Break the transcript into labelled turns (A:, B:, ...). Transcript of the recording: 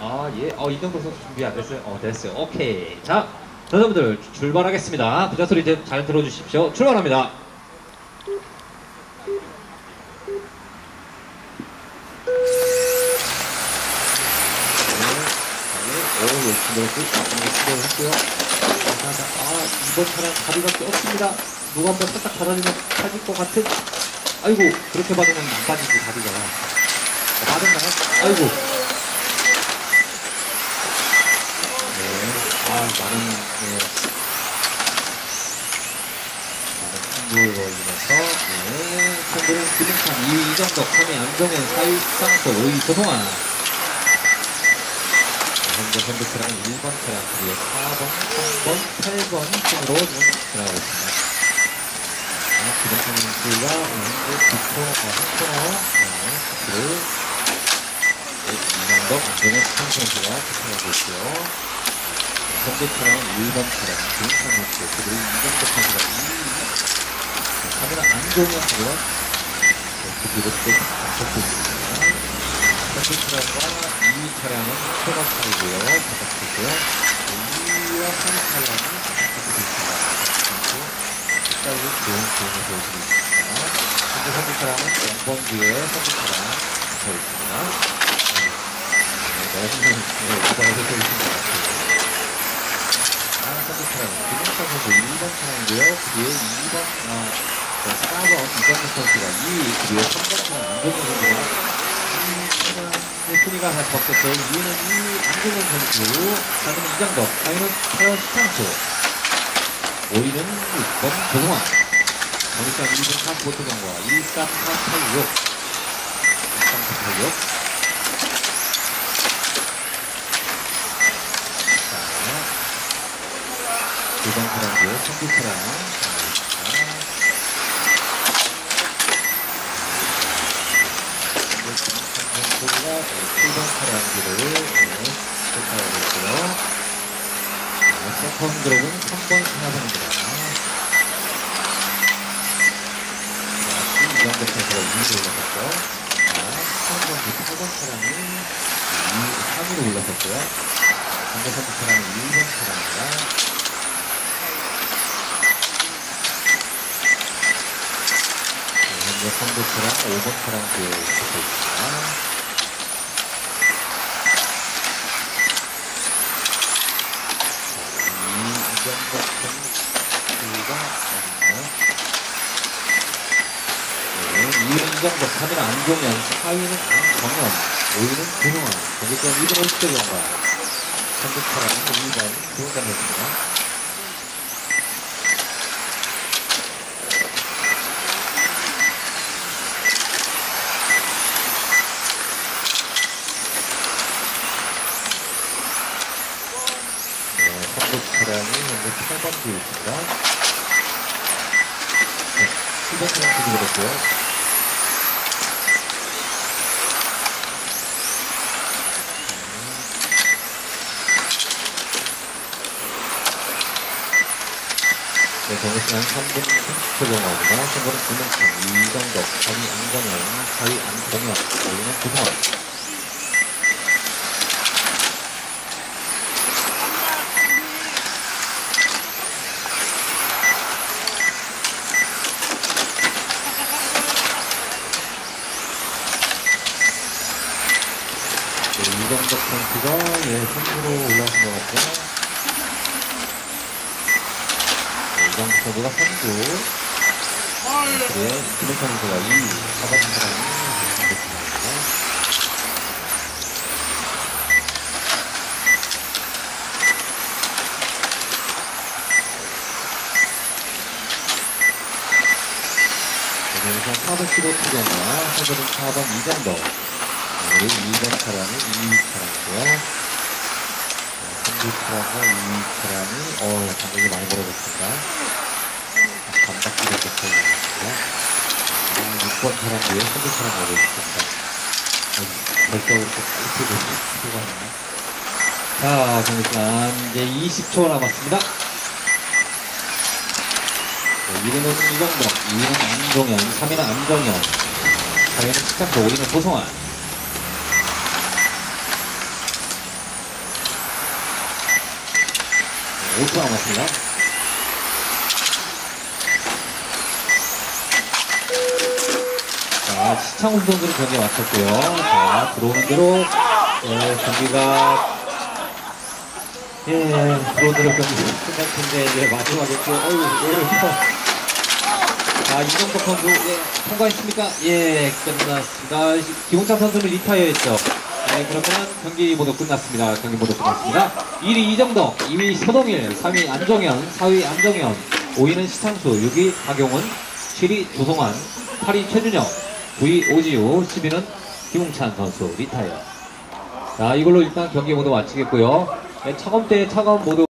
A: 아, 예. 어, 이정도 선수 준비 안 됐어요? 어, 됐어요. 오케이. 자, 여러분들 출발하겠습니다. 부자 소리 좀잘 들어주십시오. 출발합니다. 아, 이번 차량 다리밖에 없습니다. 누가 한번 살짝 받아주면 빠질 것 같은. 아이고, 그렇게 받으면 안 빠지지, 다리가. 어, 맞았나요? 아이고. 네. 아, 많은, 네. 많은 충돌로 인해서, 네. 충돌은 기름찬 2위 이정덕, 3위 안정현, 4위 수상서, 5위 조동환. 현재 현대 차량은 1번 차량, 그리고 4번, 3번, 8번 순으로 진행하고 있습니다. 아, 기름찬 선수가 현재 9초, 어, 3코너, 네, 스피를 이정덕, 안정현, 수상 선수가 투표하고 있고요. 현대 차량은 1번 차량, 기름찬 선수, 그리고 이정덕 선수가 2위, 카메라 그 뒤로 또 잡고 있습니다. 현대 차량과 2위 차량은 초반 차이고요. 바닥이고요. 2위와 3위 차량은 바닥이 있습니다. 그리고 끝까지 좋은 기운을 보여주고 있습니다. 현재 현대 차량은 0번 뒤에 현대 차량 붙어 있습니다. 네, 너무 네, 오버를 해주신 것 같아요. 아, 현대 차량은 김영찬 선수 1번 차량이고요. 그 뒤에 2번, 아, 4번 이정민 선수가 2위, 그 뒤에 3번 차량 안정민 선수가 이 순위가 다시 바뀌었어요. 2위는 이 안정현 선수, 4위는 이장덕, 4위는 태연 시창수, 5위는 6번 조동환, 정일장 2분 45초 경과, 2, 3, 4, 8, 6, 3, 4, 8, 6. 자, 2번 차량도 청주 차량, 선수가 7번 차량기를 체크하고 있고요. 세컨 드롭은 3번 차량입니다. 자, 이정도 선수가 2위로 올라섰죠. 자, 3번, 8번 차량이 3위로 올라섰고요. 상대 선수 차량은 1번 차량입니다. 현재 선두 차량 5번 차량 뒤에 붙어 있습니다. 이정덕 선수가 어딨나요? 네, 2위는 이정덕, 3위는 안종현, 4위는 안정현, 5위는 김용환, 경기권 2등 50대 경과, 선두 차량은 2번 김용환이었습니다. 네, 차량이 현재 8번 뒤에 있습니다. 네, 7번 차량 뒤로 그랬고요. 네, 정시간 3분 30초 정도입니다. 선거는 김영찬, 이정덕, 3위 안정현, 4위 안동현, 5위는 구성원. 네, 이정덕 선수가 예, 선수로 올라오신 것 같고요. 네, 이정덕 선수가 선수. 그래, 김현찬 선수가 2위, 4번 사람이 됐습니다. 네, 여기서 415 투정과 선수는 4번 이정덕. 그리고 2번 차량이 2위 차량이고요. 3부 차량과 2위 차량이, 어, 간격이 많이 벌어졌습니다. 반바퀴를 쫓아오고 있습니다. 6번 차량 뒤에 3부 차량 오고 있습니다. 벌써 이렇게 빨리 필요가 있나? 자, 정시간 이제 20초 남았습니다. 네, 1위는 이정덕, 2위는 안종현, 3위는 안정현, 4위는 식장도 5위는 조성환. 5초 남았습니다. 자, 시창훈 선수는 경기에 마쳤고요. 자, 들어오는 대로, 예, 경기가, 예, 들어오는 대로 경기 끝날 텐데, 이제 마지막에 또, 어휴, 어휴, 자, 이정석 선수, 예, 통과했습니까? 예, 끝났습니다. 김홍찬 선수는 리타이어 했죠. 네, 그러면 경기 모두 끝났습니다. 경기 모두 끝났습니다. 1위 이정덕, 2위 서동일, 3위 안정현, 4위 안정현, 5위는 시창수, 6위 박용훈, 7위 조성환, 8위 최준영, 9위 오지우, 10위는 김홍찬 선수 리타이어. 자, 이걸로 일단 경기 모두 마치겠고요. 네, 차검대의 차검 모두